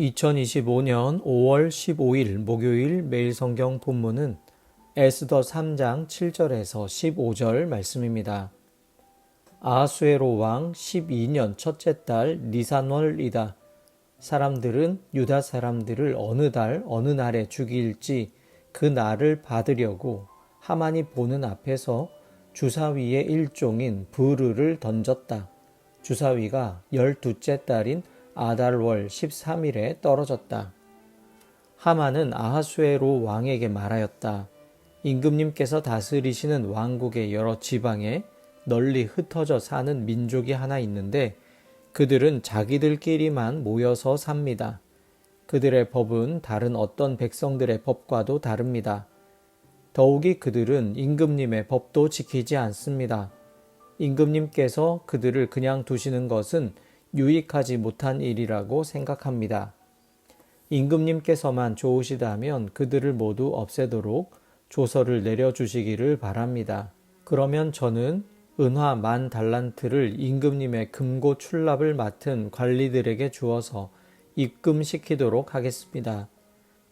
2025년 5월 15일 목요일 매일 성경 본문은 에스더 3장 7절에서 15절 말씀입니다. 아하수에로 왕 12년 첫째 달 니산월이다. 사람들은 유다 사람들을 어느 달 어느 날에 죽일지 그 날을 받으려고 하만이 보는 앞에서 주사위의 일종인 부르를 던졌다. 주사위가 열두째 달인 아달월 13일에 떨어졌다. 하만은 아하수에로 왕에게 말하였다. 임금님께서 다스리시는 왕국의 여러 지방에 널리 흩어져 사는 민족이 하나 있는데 그들은 자기들끼리만 모여서 삽니다. 그들의 법은 다른 어떤 백성들의 법과도 다릅니다. 더욱이 그들은 임금님의 법도 지키지 않습니다. 임금님께서 그들을 그냥 두시는 것은 유익하지 못한 일이라고 생각합니다. 임금님께서만 좋으시다면 그들을 모두 없애도록 조서를 내려주시기를 바랍니다. 그러면 저는 은화 만 달란트를 임금님의 금고 출납을 맡은 관리들에게 주어서 입금시키도록 하겠습니다.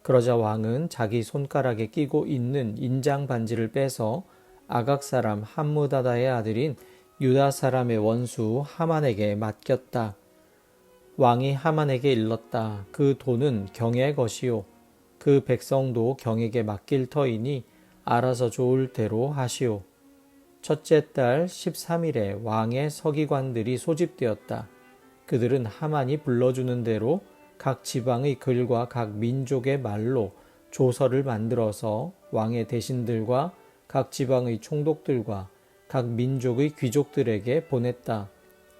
그러자 왕은 자기 손가락에 끼고 있는 인장 반지를 빼서 아각 사람 함무다다의 아들인 유다 사람의 원수 하만에게 맡겼다. 왕이 하만에게 일렀다. 그 돈은 경의 것이요. 그 백성도 경에게 맡길 터이니 알아서 좋을 대로 하시오. 첫째 달 13일에 왕의 서기관들이 소집되었다. 그들은 하만이 불러주는 대로 각 지방의 글과 각 민족의 말로 조서를 만들어서 왕의 대신들과 각 지방의 총독들과 각 민족의 귀족들에게 보냈다.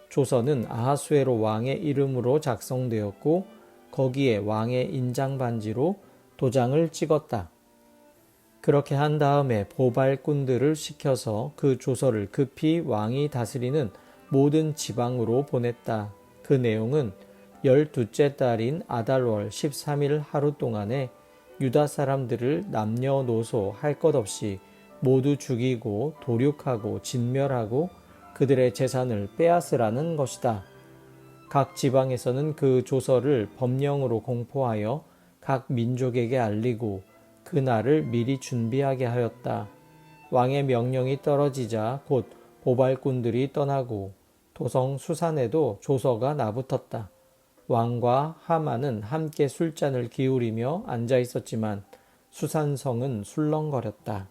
조서는 아하수에로 왕의 이름으로 작성되었고 거기에 왕의 인장 반지로 도장을 찍었다. 그렇게 한 다음에 보발꾼들을 시켜서 그 조서를 급히 왕이 다스리는 모든 지방으로 보냈다. 그 내용은 열두째 달인 아달월 13일 하루 동안에 유다 사람들을 남녀노소 할 것 없이 모두 죽이고 도륙하고 진멸하고 그들의 재산을 빼앗으라는 것이다. 각 지방에서는 그 조서를 법령으로 공포하여 각 민족에게 알리고 그 날을 미리 준비하게 하였다. 왕의 명령이 떨어지자 곧 보발꾼들이 떠나고 도성 수산에도 조서가 나붙었다. 왕과 하만은 함께 술잔을 기울이며 앉아 있었지만 수산성은 술렁거렸다.